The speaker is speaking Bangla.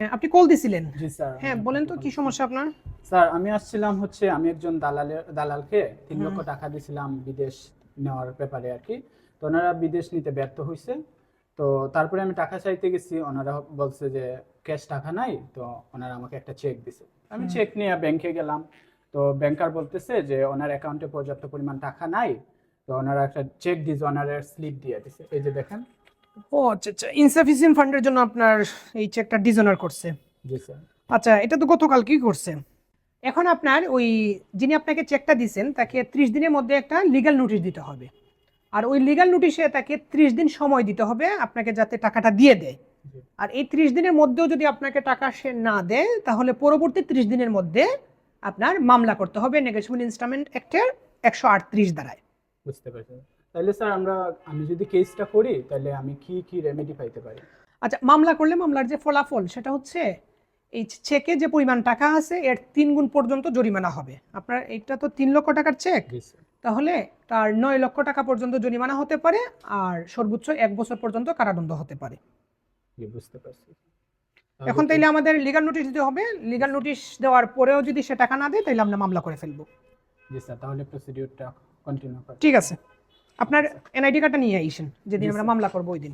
হ্যাঁ, আপনি কল দিছিলেন। জি স্যার হ্যাঁ বলেন তো কি সমস্যা আপনার? স্যার আমি আসছিলাম হচ্ছে আমি একজন দালালের দালালকে তিন লক্ষ টাকা দিয়েছিলাম বিদেশ নেওয়ার ব্যাপারে আর কি। তো ওনারা বিদেশ নিতে ব্যর্থ হয়েছে তো তারপরে আমি টাকা চাইতে গেছি ওনারা বলছে যে ক্যাশ টাকা নাই। তো ওনারা আমাকে একটা চেক দিছে। আমি চেক নিয়ে ব্যাংকে গেলাম। তো ব্যাংকার বলতেছে যে ওনার অ্যাকাউন্টে পর্যাপ্ত পরিমাণ টাকা নাই। তো ওনারা একটা চেক দিয়েছে ওনারা স্লিপ দিয়ে দিছে। এই যে দেখেন ও আচ্ছা আচ্ছা। ইনসাফিসিয়েন্ট ফান্ডের জন্য আপনার এই চেকটা ডিজনার করছে। আচ্ছা এটা তো গতকালকেই করছে? এখন আপনার ওই যিনি আপনাকে চেকটা দিছেন তাকে ত্রিশ দিনের মধ্যে একটা লিগ্যাল নোটিশ দিতে হবে। আর ওই লিগ্যাল নোটিশে তাকে ত্রিশ দিন সময় দিতে হবে আপনাকে যাতে টাকাটা দিয়ে দেয়। আর এই ত্রিশ দিনের মধ্যেও যদি আপনাকে টাকা সে না দেয় তাহলে পরবর্তী ত্রিশ দিনের মধ্যে আপনার মামলা করতে হবে নেগোসিয়েবল ইনস্ট্রুমেন্ট অ্যাক্টের একশো আটত্রিশ দ্বারায়। বুঝতে পারছি। তাহলে স্যার আমরা আমি যদি কেসটা করি তাহলে আমি কি কি রেমেডি পাইতে পারি? আচ্ছা মামলা করলে মামলার যে ফলাফল সেটা হচ্ছে এই চেকে যে পরিমাণ টাকা আছে এর তিন গুণ পর্যন্ত জরিমানা হবে। আপনার এটা তো তিন লক্ষ টাকার চেক তাহলে তার নয় লক্ষ টাকা পর্যন্ত জরিমানা হতে পারে আর সর্বোচ্চ এক বছর পর্যন্ত কারাদণ্ড হতে পারে। বুঝতে পারছি। এখন তাইলে আমাদের লিগাল নোটিশ দিতে হবে। লিগাল নোটিশ দেওয়ার পরেও যদি সে টাকা না দেয় তাহলে আমরা মামলা করে ফেলব। জি স্যার তাহলে প্রসিডিউরটা কন্টিনিউ করি ঠিক আছে। আপনার এনআইডি কার্ডটা নিয়ে আইসেন যেদিন আমরা মামলা করব ওই দিন